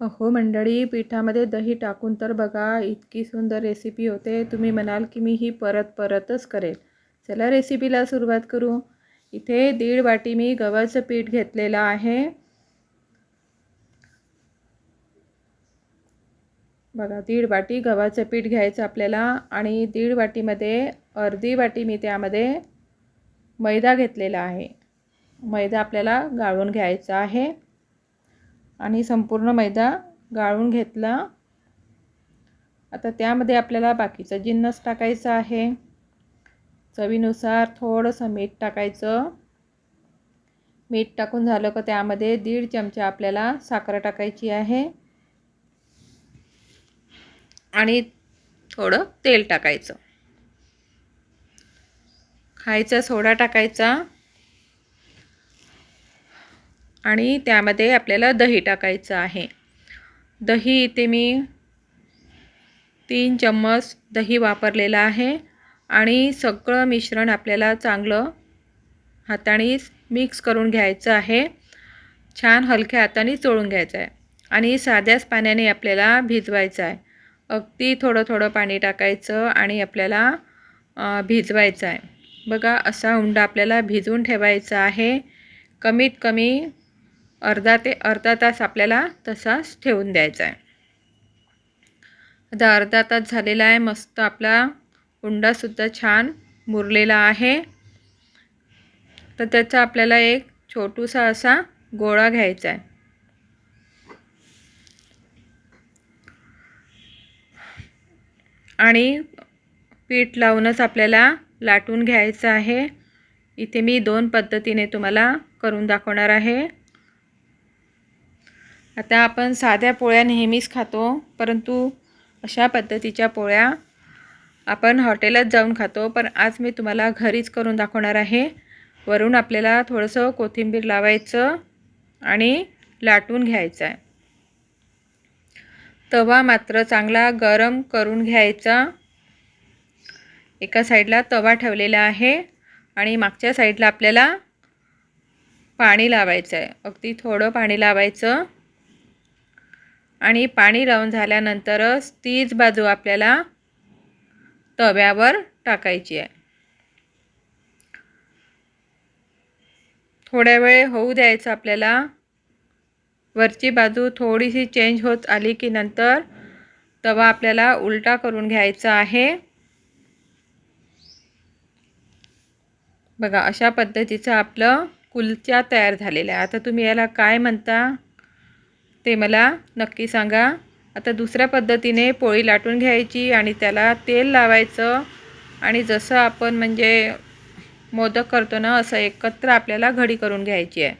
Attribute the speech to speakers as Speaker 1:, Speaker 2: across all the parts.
Speaker 1: अहो मंडळी पिठामध्ये दही टाकून तर बघा इतकी सुंदर रेसिपी होते. तुम्ही म्हणाल की मी ही परत परतच करेल. चला रेसिपीला सुरुवात करू. इथे दीड वाटी मी गव्हाचं पीठ घेतलेलं आहे. बघा दीड वाटी गव्हाचं पीठ घ्यायचं आपल्याला आणि दीड वाटीमध्ये अर्धी वाटी मी त्यामध्ये मैदा घेतलेला आहे. मैदा आपल्याला गाळून घ्यायचा आहे. आणि संपूर्ण मैदा गाळून घेतला. आता त्यामध्ये आपल्याला बाकीचा जिन्नस टाकायचा आहे. चवीनुसार थोडंसं मीठ टाकायचं. मीठ टाकून झालं का त्यामध्ये दीड चमचा आपल्याला साखर टाकायची आहे. आणि थोडं तेल टाकायचं. खायचा सोडा टाकायचा. आणि त्यामध्ये आपल्याला दही टाकायचं आहे. दही इथे मी तीन चम्मच दही वापरलेलं आहे आणि सगळं मिश्रण आपल्याला चांगलं हाताने मिक्स करून घ्यायचं आहे. छान हलक्या हाताने चोळून घ्यायचं आहे आणि साध्याच पाण्याने आपल्याला भिजवायचं आहे. अगदी थोडं थोडं पाणी टाकायचं आणि आपल्याला भिजवायचं आहे. बघा असा उंडा आपल्याला भिजवून ठेवायचा आहे. कमीत कमी अर्धा ते अर्धा तास आपल्याला तसाच ठेवून द्यायचा आहे. आता अर्धा तास झालेला आहे मस्त आपला उंडासुद्धा छान मुरलेला आहे. तर त्याचा आपल्याला एक छोटूसा असा गोळा घ्यायचा आहे. आणि पीठ लावूनच आपल्याला लाटून घ्यायचं आहे. इथे मी दोन पद्धतीने तुम्हाला करून दाखवणार आहे. आता आपण साध्या पोळ्या नेहमीच खातो परंतु अशा पद्धतीच्या पोळ्या आपण हॉटेलात जाऊन खातो. पण आज मी तुम्हाला घरीच करून दाखवणार आहे. वरून आपल्याला थोडंसं कोथिंबीर लावायचं आणि लाटून घ्यायचं आहे. तवा मात्र चांगला गरम करून घ्यायचा. एका साईडला तवा ठेवलेला आहे आणि मागच्या साईडला आपल्याला पाणी लावायचं आहे. अगदी थोडं पाणी लावायचं. आणि पाणी लावून झाल्यानंतरच तीच बाजू आपल्याला तव्यावर टाकायची आहे. थोड्या वेळ होऊ द्यायचं आपल्याला. वरची बाजू थोडीशी चेंज होत आली की नंतर तवा आपल्याला उलटा करून घ्यायचा आहे. बघा अशा पद्धतीचं आपलं कुलच्या तयार झालेलं आहे. आता तुम्ही याला काय म्हणता? ते मला नक्की सांगा. आता दुसऱ्या पद्धतीने पोळी लाटून घ्यायची आणि त्याला तेल लावायचं. आणि जसं आपण म्हणजे मोदक करतो ना असं एकत्र आपल्याला घडी करून घ्यायची आहे.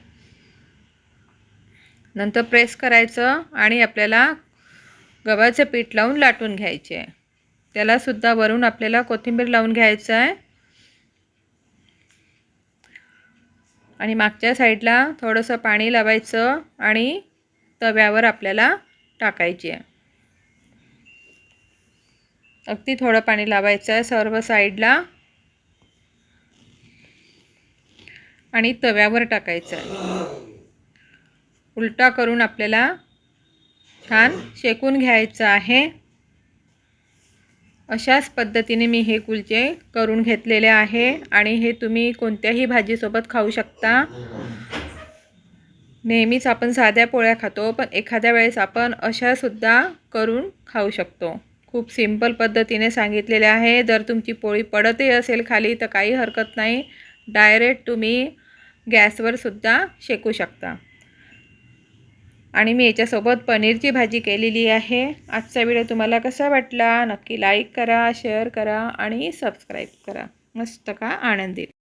Speaker 1: नंतर प्रेस करायचं आणि आपल्याला गव्हाचं पीठ लावून लाटून घ्यायचे आहे. त्यालासुद्धा वरून आपल्याला कोथिंबीर लावून घ्यायचं आहे. आणि मागच्या साईडला थोडंसं पाणी लावायचं आणि तव्यावर आपल्याला टाकायची आहे. अगदी थोडं पाणी लावायचं आहे सर्व साईडला. आणि तव्यावर टाकायचं आहे. उलटा करून आपल्याला छान शेकून घ्यायचं आहे. अशाच पद्धतीने मी हे कुलचे करून घेतलेले आहे. आणि हे तुम्ही कोणत्याही भाजीसोबत खाऊ शकता. नेहमीच आपण साध्या पोळ्या खातो पण एखाद्या वेळेस आपण अशासुद्धा करून खाऊ शकतो. खूप सिंपल पद्धतीने सांगितलेले आहे. जर तुमची पोळी पडतही असेल खाली तर काही हरकत नाही. डायरेक्ट तुम्ही गॅसवर सुद्धा शेकू शकता. आणि मी याच्यासोबत पनीरची भाजी केलेली आहे. आजचा व्हिडिओ तुम्हाला कसा वाटला? नक्की लाईक करा शेअर करा आणि सबस्क्राईब करा. मस्त का? आनंदी